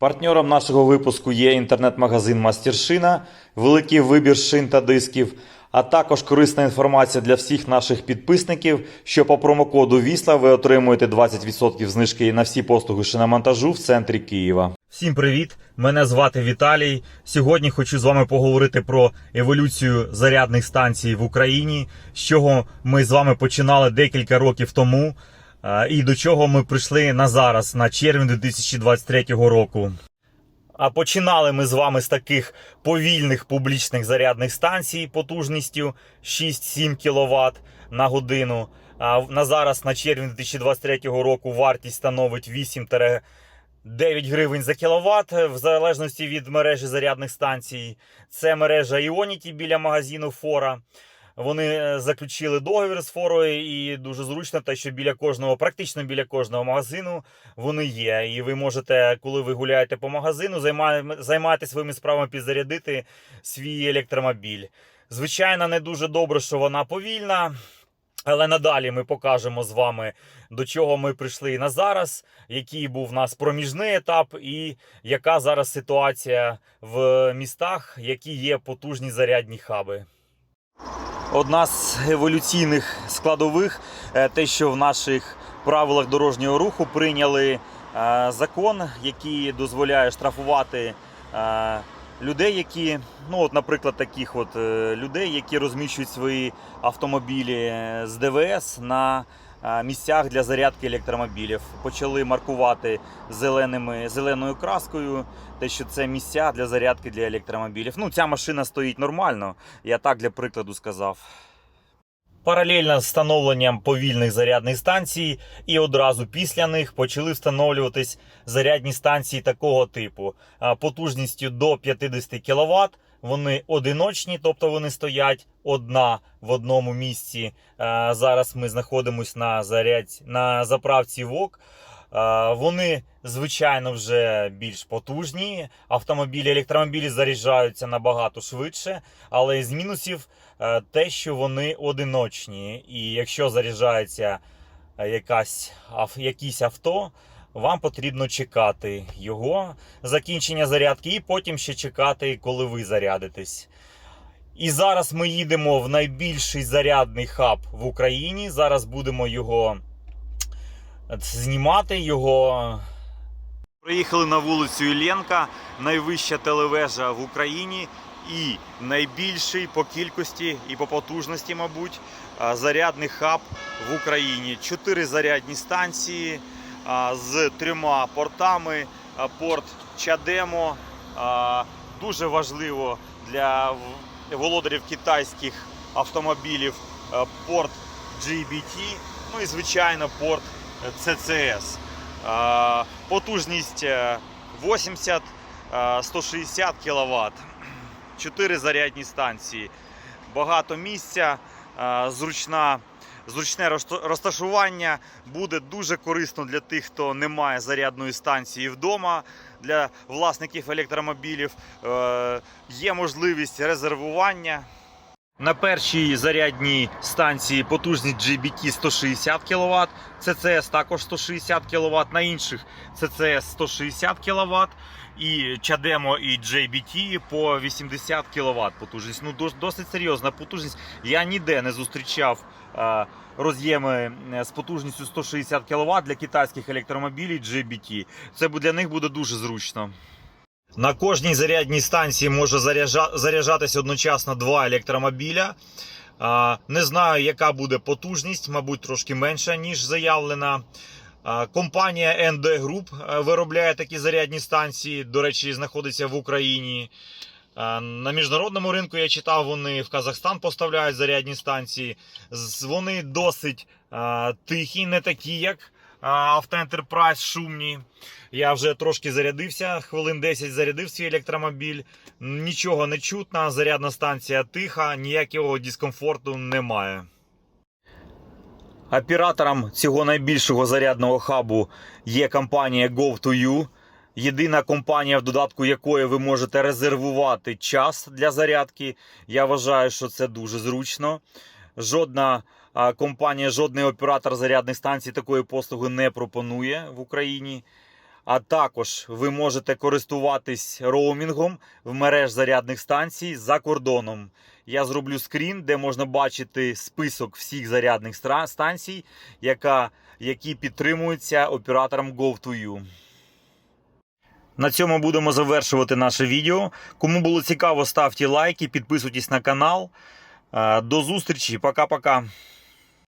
Партнером нашого випуску є інтернет-магазин Мастершина, великий вибір шин та дисків, а також корисна інформація для всіх наших підписників, що по промокоду Вісла ви отримуєте 20% знижки на всі послуги шиномонтажу в центрі Києва. Всім привіт! Мене звати Віталій. Сьогодні хочу з вами поговорити про еволюцію зарядних станцій в Україні, з чого ми з вами починали декілька років тому. І до чого ми прийшли на зараз, на червень 2023 року. А починали ми з вами з таких повільних публічних зарядних станцій потужністю 6-7 кВт на годину. А на зараз, на червень 2023 року, вартість становить 8-9 гривень за кіловат, в залежності від мережі зарядних станцій. Це мережа Ionity біля магазину Фора. Вони е, заключили договір з форою, і дуже зручно, те, що біля кожного, практично біля кожного магазину вони є. І ви можете, коли ви гуляєте по магазину, займати своїми справами підзарядити свій електромобіль. Звичайно, не дуже добре, що вона повільна. Але надалі ми покажемо з вами, до чого ми прийшли на зараз, який був у нас проміжний етап, і яка зараз ситуація в містах, які є потужні зарядні хаби. Одна з еволюційних складових, е, те, що в наших правилах дорожнього руху прийняли е, закон, який дозволяє штрафувати е, людей, які, ну от, наприклад, таких от людей, які розміщують свої автомобілі з ДВС на місцях для зарядки електромобілів. Почали маркувати зеленими, зеленою краскою, те, що це місця для зарядки для електромобілів. Ну, ця машина стоїть нормально, я так для прикладу сказав. Паралельно з встановленням повільних зарядних станцій, і одразу після них почали встановлюватись зарядні станції такого типу потужністю до 50 кВт. Вони одиночні, тобто вони стоять одна в одному місці. Зараз ми знаходимося на заряд на заправці ВОК. Вони, звичайно, вже більш потужні. Автомобілі, електромобілі заряджаються набагато швидше, але з мінусів е, те, що вони одиночні. І якщо заряджається е, якась, якісь авто, вам потрібно чекати його закінчення зарядки, і потім ще чекати, коли ви зарядитесь. І зараз ми їдемо в найбільший зарядний хаб в Україні. Зараз будемо його знімати його. Приїхали на вулицю Іллєнка, найвища телевежа в Україні і найбільший по кількості і по потужності, мабуть, зарядний хаб в Україні. Чотири зарядні станції з трьома портами. Порт Чадемо дуже важливо для володарів китайських автомобілів порт GBT, ну і звичайно порт CCS. Потужність е, 80 е, 160 кВт. Чотири зарядні станції. Багато місця, е, зручна, зручне розташування буде дуже корисно для тих, хто не має зарядної станції вдома. Для власників електромобілів Е, є можливість резервування. На першій зарядній станції потужність GBT 160 кВт, CCS також 160 кВт, на інших CCS 160 кВт, і Чадемо і JBT по 80 кВт потужність. Ну, досить серйозна потужність. Я ніде не зустрічав е, роз'єми е, з потужністю 160 кВт для китайських електромобілів JBT. Це для них буде дуже зручно. На кожній зарядній станції може заряджа- заряджатись одночасно два електромобіля. Не знаю, яка буде потужність, мабуть, трошки менша, ніж заявлена. Компанія ND Group е, виробляє такі зарядні станції. До речі, знаходиться в Україні. На міжнародному ринку я читав, вони в Казахстан поставляють зарядні станції. Вони досить тихі, не такі, як а, Авто шумні. Я вже трошки зарядився, хвилин 10 зарядив свій електромобіль. Нічого не чутно, зарядна станція тиха, ніякого дискомфорту немає. Оператором цього найбільшого зарядного хабу є компанія Go2U. Єдина компанія, в додатку якої ви можете резервувати час для зарядки. Я вважаю, що це дуже зручно. Жодна компанія, жодний оператор зарядних станцій такої послуги не пропонує в Україні. А також ви можете користуватись роумінгом в мереж зарядних станцій за кордоном. Я зроблю скрін, де можна бачити список всіх зарядних станцій, яка, які підтримуються оператором Go2U. На цьому будемо завершувати наше відео. Кому було цікаво, ставте лайки, підписуйтесь на канал. Е, До зустрічі, пока-пока.